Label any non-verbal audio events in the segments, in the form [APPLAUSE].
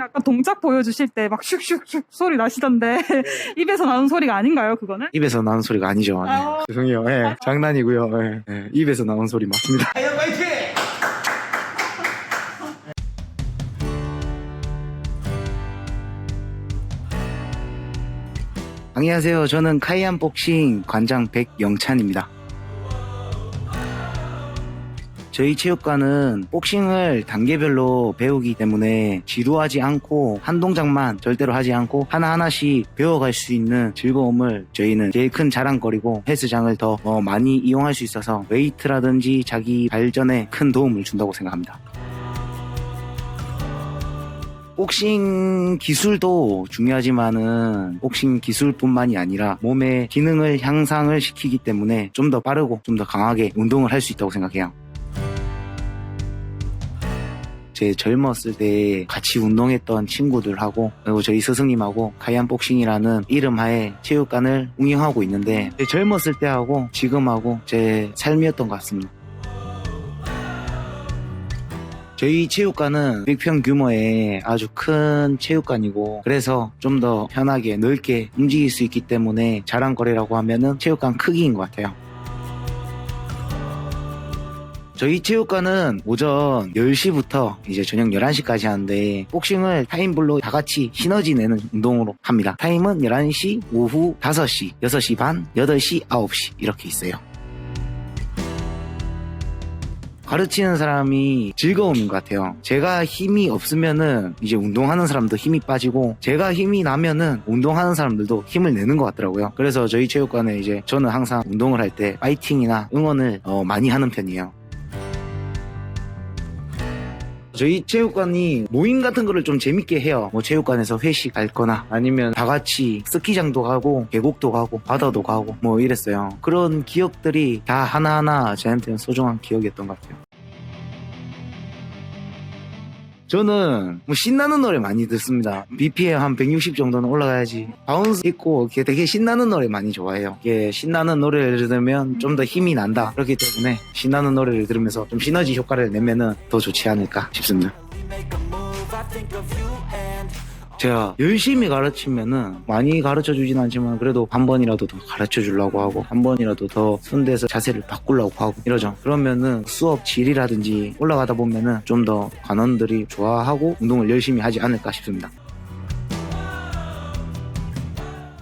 선생님 아까 동작 보여주실 때 막 슉슉슉 소리 나시던데 [LAUGHS] 입에서 나는 소리가 아닌가요 그거는? 입에서 나는 소리가 아니죠. 네. 아. 죄송해요. 예, 장난이고요. 예, 예, 입에서 나온 소리 맞습니다. 안녕하세요. 저는 카이안 복싱 관장 백영찬입니다. 저희 체육관은 복싱을 단계별로 배우기 때문에 지루하지 않고 한 동작만 절대로 하지 않고 하나하나씩 배워갈 수 있는 즐거움을 저희는 제일 큰 자랑거리고 헬스장을 더 어, 많이 이용할 수 있어서 웨이트라든지 자기 발전에 큰 도움을 준다고 생각합니다. 복싱 기술도 중요하지만은 복싱 기술뿐만이 아니라 몸의 기능을 향상을 시키기 때문에 좀 더 빠르고 좀 더 강하게 운동을 할 수 있다고 생각해요. 제 젊었을 때 같이 운동했던 친구들하고 그리고 저희 스승님하고 가이안 복싱이라는 이름하에 체육관을 운영하고 있는데 제 젊었을 때하고 지금하고 제 삶이었던 것 같습니다. 저희 체육관은 100평 규모의 아주 큰 체육관이고 그래서 좀 더 편하게 넓게 움직일 수 있기 때문에 자랑거리라고 하면은 체육관 크기인 것 같아요. 저희 체육관은 오전 10시부터 이제 저녁 11시까지 하는데 복싱을 타임블로 다 같이 시너지 내는 운동으로 합니다. 타임은 11시, 오후 5시, 6시 반, 8시, 9시 이렇게 있어요. 가르치는 사람이 즐거움인 것 같아요. 제가 힘이 없으면은 이제 운동하는 사람도 힘이 빠지고 제가 힘이 나면은 운동하는 사람들도 힘을 내는 것 같더라고요. 그래서 저희 체육관에 이제 저는 항상 운동을 할 때 파이팅이나 응원을 어, 많이 하는 편이에요. 저희 체육관이 모임 같은 거를 좀 재밌게 해요. 뭐 체육관에서 회식 갈 거나 아니면 다 같이 스키장도 가고 계곡도 가고 바다도 가고 뭐 이랬어요. 그런 기억들이 다 하나하나 저한테는 소중한 기억이었던 것 같아요. 저는 뭐 신나는 노래 많이 듣습니다. BPM 한 160 정도는 올라가야지. 바운스 있고 이렇게 되게 신나는 노래 많이 좋아해요. 이게 신나는 노래를 들으면 좀 더 힘이 난다. 그렇기 때문에 신나는 노래를 들으면서 좀 시너지 효과를 내면은 더 좋지 않을까 싶습니다. 제가 열심히 가르치면은 많이 가르쳐 주진 않지만 그래도 한 번이라도 더 가르쳐 주려고 하고 한 번이라도 더 손대서 자세를 바꾸려고 하고 이러죠. 그러면은 수업 질이라든지 올라가다 보면은 좀 더 관원들이 좋아하고 운동을 열심히 하지 않을까 싶습니다.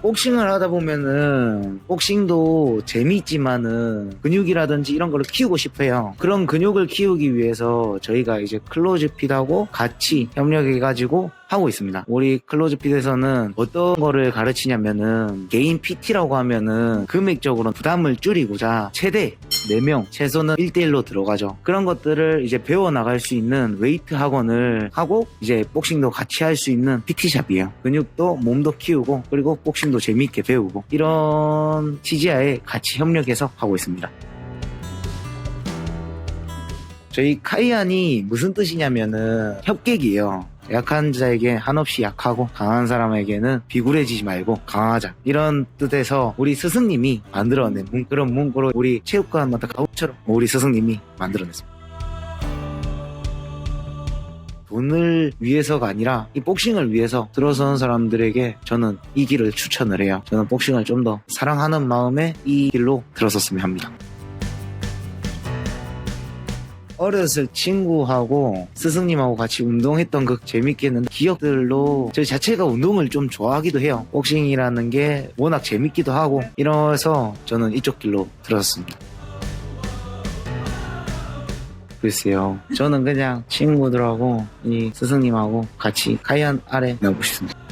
복싱을 하다 보면은 복싱도 재미있지만은 근육이라든지 이런 거를 키우고 싶어요. 그런 근육을 키우기 위해서 저희가 이제 클로즈핏하고 같이 협력해가지고 하고 있습니다. 우리 클로즈핏에서는 어떤 거를 가르치냐면은 개인 PT라고 하면은 금액적으로 부담을 줄이고자 최대 4명, 최소는 1대1로 들어가죠. 그런 것들을 이제 배워나갈 수 있는 웨이트 학원을 하고 이제 복싱도 같이 할 수 있는 PT샵이에요. 근육도 몸도 키우고 그리고 복싱도 재미있게 배우고 이런 취지하에 같이 협력해서 하고 있습니다. 저희 카이안이 무슨 뜻이냐면은 협객이에요. 약한 자에게 한없이 약하고 강한 사람에게는 비굴해지지 말고 강하자 이런 뜻에서 우리 스승님이 만들어낸 문- 그런 문구로 우리 체육관마다 가우처럼 우리 스승님이 만들어냈습니다. 돈을 위해서가 아니라 이 복싱을 위해서 들어서는 사람들에게 저는 이 길을 추천을 해요. 저는 복싱을 좀 더 사랑하는 마음에 이 길로 들어섰으면 합니다. 어렸을 친구하고 스승님하고 같이 운동했던 그 재밌게 했는 기억들로 저 자체가 운동을 좀 좋아하기도 해요. 복싱이라는 게 워낙 재밌기도 하고 이래서 저는 이쪽 길로 들어섰습니다. 글쎄요. 저는 그냥 친구들하고 이 스승님하고 같이 카이안 아래 나오고 싶습니다.